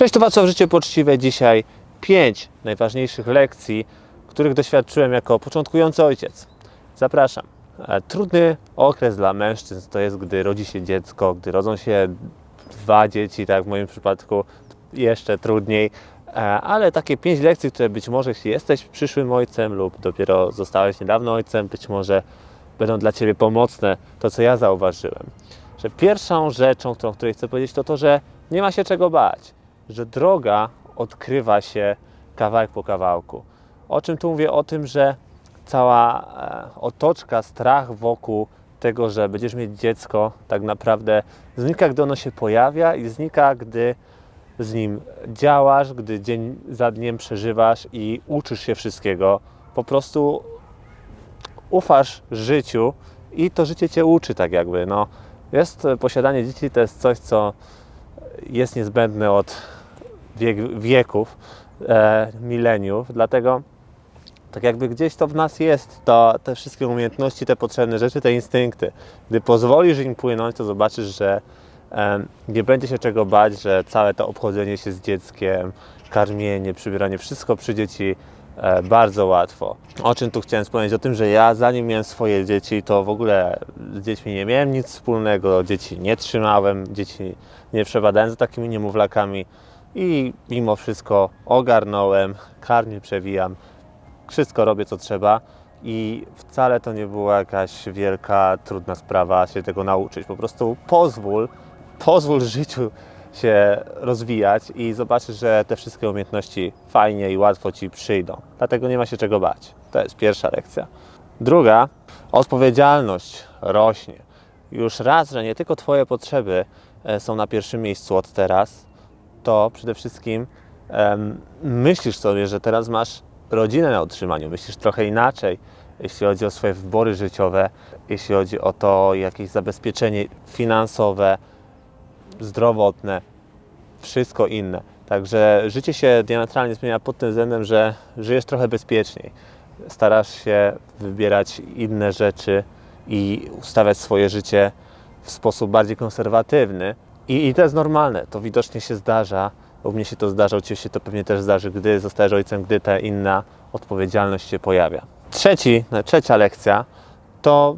Cześć, to Wacław Życie Poczciwe. Dzisiaj pięć najważniejszych lekcji, których doświadczyłem jako początkujący ojciec. Zapraszam. E, Trudny okres dla mężczyzn to jest, gdy rodzi się dziecko, gdy rodzą się dwa dzieci, tak w moim przypadku jeszcze trudniej. E, Ale takie pięć lekcji, które być może, jeśli jesteś przyszłym ojcem lub dopiero zostałeś niedawno ojcem, być może będą dla Ciebie pomocne, to co ja zauważyłem. Że pierwszą rzeczą, którą, której chcę powiedzieć, to to, że nie ma się czego bać że droga odkrywa się kawałek po kawałku. O czym tu mówię? O tym, że cała e, otoczka, strach wokół tego, że będziesz mieć dziecko, tak naprawdę znika, gdy ono się pojawia i znika, gdy z nim działasz, gdy dzień za dniem przeżywasz i uczysz się wszystkiego. Po prostu ufasz życiu i to życie cię uczy tak jakby. No, jest e, posiadanie dzieci to jest coś, co jest niezbędne od wiek, wieków, e, mileniów, dlatego tak jakby gdzieś to w nas jest, to te wszystkie umiejętności, te potrzebne rzeczy, te instynkty. Gdy pozwolisz im płynąć, to zobaczysz, że e, nie będzie się czego bać, że całe to obchodzenie się z dzieckiem, karmienie, przybieranie, wszystko przyjdzie Ci e, bardzo łatwo. O czym tu chciałem wspomnieć? O tym, że ja zanim miałem swoje dzieci, to w ogóle z dziećmi nie miałem nic wspólnego, dzieci nie trzymałem, dzieci nie przebadałem za takimi niemowlakami i mimo wszystko ogarnąłem, karmię, przewijam, wszystko robię co trzeba i wcale to nie była jakaś wielka, trudna sprawa się tego nauczyć. Po prostu pozwól, pozwól życiu się rozwijać i zobaczysz, że te wszystkie umiejętności fajnie i łatwo Ci przyjdą. Dlatego nie ma się czego bać. To jest pierwsza lekcja. Druga, odpowiedzialność rośnie. Już raz, że nie tylko Twoje potrzeby e, są na pierwszym miejscu od teraz, to przede wszystkim em, myślisz sobie, że teraz masz rodzinę na utrzymaniu, myślisz trochę inaczej, jeśli chodzi o swoje wybory życiowe, jeśli chodzi o to jakieś zabezpieczenie finansowe, zdrowotne, wszystko inne. Także życie się diametralnie zmienia pod tym względem, że żyjesz trochę bezpieczniej. Starasz się wybierać inne rzeczy i ustawiać swoje życie w sposób bardziej konserwatywny. I, I to jest normalne, to widocznie się zdarza. U mnie się to zdarza, u Ciebie się to pewnie też zdarzy, gdy zostajesz ojcem, gdy ta inna odpowiedzialność się pojawia. Trzeci, no, trzecia lekcja to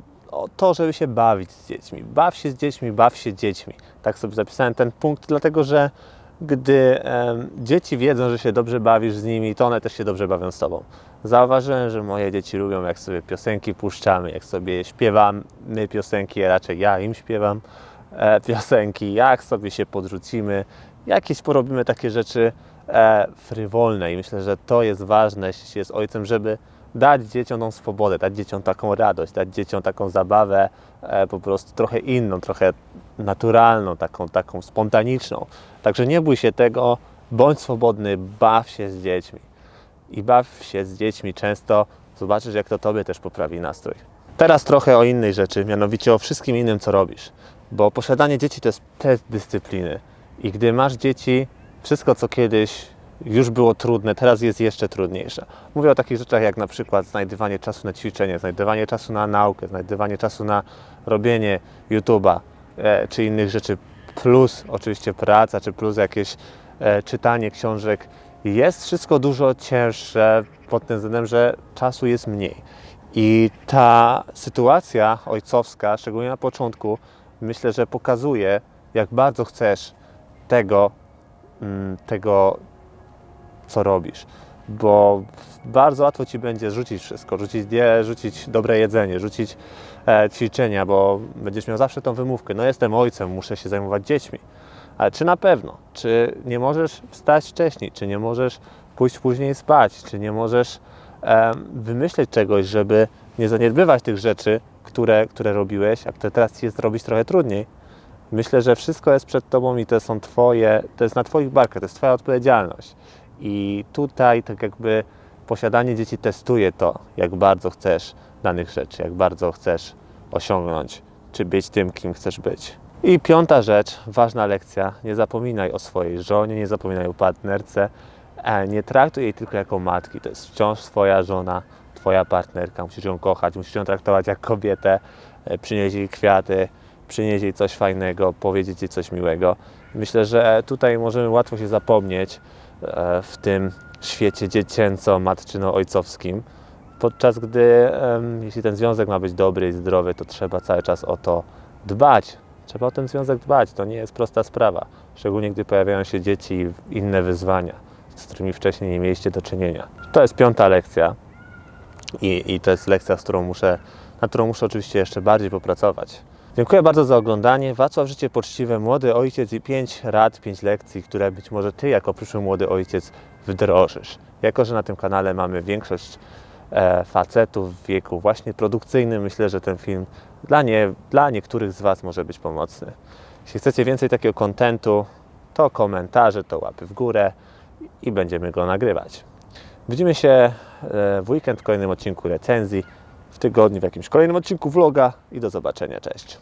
to, żeby się bawić z dziećmi. Baw się z dziećmi, baw się dziećmi. Tak sobie zapisałem ten punkt, dlatego że gdy dzieci wiedzą, że się dobrze bawisz z nimi, to one też się dobrze bawią z tobą. Zauważyłem, że moje dzieci lubią, jak sobie piosenki puszczamy, jak sobie śpiewamy piosenki, a raczej ja im śpiewam piosenki, jak sobie się podrzucimy, jakieś porobimy takie rzeczy e, frywolne i myślę, że to jest ważne, jeśli się jest ojcem, żeby dać dzieciom tą swobodę, dać dzieciom taką radość, dać dzieciom taką zabawę e, po prostu trochę inną, trochę naturalną, taką, taką spontaniczną. Także nie bój się tego, bądź swobodny, baw się z dziećmi. I baw się z dziećmi często, zobaczysz jak to Tobie też poprawi nastrój. Teraz trochę o innej rzeczy, mianowicie o wszystkim innym, co robisz. Bo posiadanie dzieci to jest test dyscypliny. I gdy masz dzieci, wszystko co kiedyś już było trudne, teraz jest jeszcze trudniejsze. Mówię o takich rzeczach jak na przykład znajdywanie czasu na ćwiczenie, znajdywanie czasu na naukę, znajdywanie czasu na robienie YouTube'a e, czy innych rzeczy, plus oczywiście praca, czy plus jakieś e, czytanie książek. Jest wszystko dużo cięższe pod tym względem, że czasu jest mniej. I ta sytuacja ojcowska, szczególnie na początku, myślę, że pokazuje, jak bardzo chcesz tego, mm, tego co robisz. Bo bardzo łatwo ci będzie rzucić wszystko, rzucić, die, rzucić dobre jedzenie, rzucić e, ćwiczenia, bo będziesz miał zawsze tą wymówkę. No jestem ojcem, muszę się zajmować dziećmi. Ale czy na pewno? Czy nie możesz wstać wcześniej? Czy nie możesz pójść później spać? Czy nie możesz e, wymyśleć czegoś, żeby nie zaniedbywać tych rzeczy, które, które robiłeś, a które teraz jest robić trochę trudniej? Myślę, że wszystko jest przed Tobą i to są Twoje, to jest na Twoich barkach, to jest Twoja odpowiedzialność. I tutaj tak jakby posiadanie dzieci testuje to, jak bardzo chcesz danych rzeczy, jak bardzo chcesz osiągnąć, czy być tym, kim chcesz być. I piąta rzecz, ważna lekcja, nie zapominaj o swojej żonie, nie zapominaj o partnerce, e, nie traktuj jej tylko jako matki, to jest wciąż Twoja żona, Twoja partnerka, musisz ją kochać, musisz ją traktować jak kobietę, e, przynieść jej kwiaty, przynieść jej coś fajnego, powiedzieć jej coś miłego. Myślę, że tutaj możemy łatwo się zapomnieć e, w tym świecie dziecięco-matczyno-ojcowskim, podczas gdy jeśli ten związek ma być dobry i zdrowy, to trzeba cały czas o to dbać. Trzeba o ten związek dbać. To nie jest prosta sprawa. Szczególnie gdy pojawiają się dzieci i inne wyzwania, z którymi wcześniej nie mieliście do czynienia. To jest piąta lekcja i, i to jest lekcja, z którą muszę, nad którą muszę oczywiście jeszcze bardziej popracować. Dziękuję bardzo za oglądanie. Wacław Życie Poczciwe, Młody Ojciec i 5 rad, 5 lekcji, które być może Ty jako przyszły młody ojciec wdrożysz. Jako, że na tym kanale mamy większość e, facetów w wieku właśnie produkcyjnym, myślę, że ten film dla, nie, dla niektórych z Was może być pomocny. Jeśli chcecie więcej takiego kontentu, to komentarze, to łapy w górę i będziemy go nagrywać. Widzimy się e, w weekend w kolejnym odcinku recenzji, w tygodniu w jakimś kolejnym odcinku vloga i do zobaczenia. Cześć.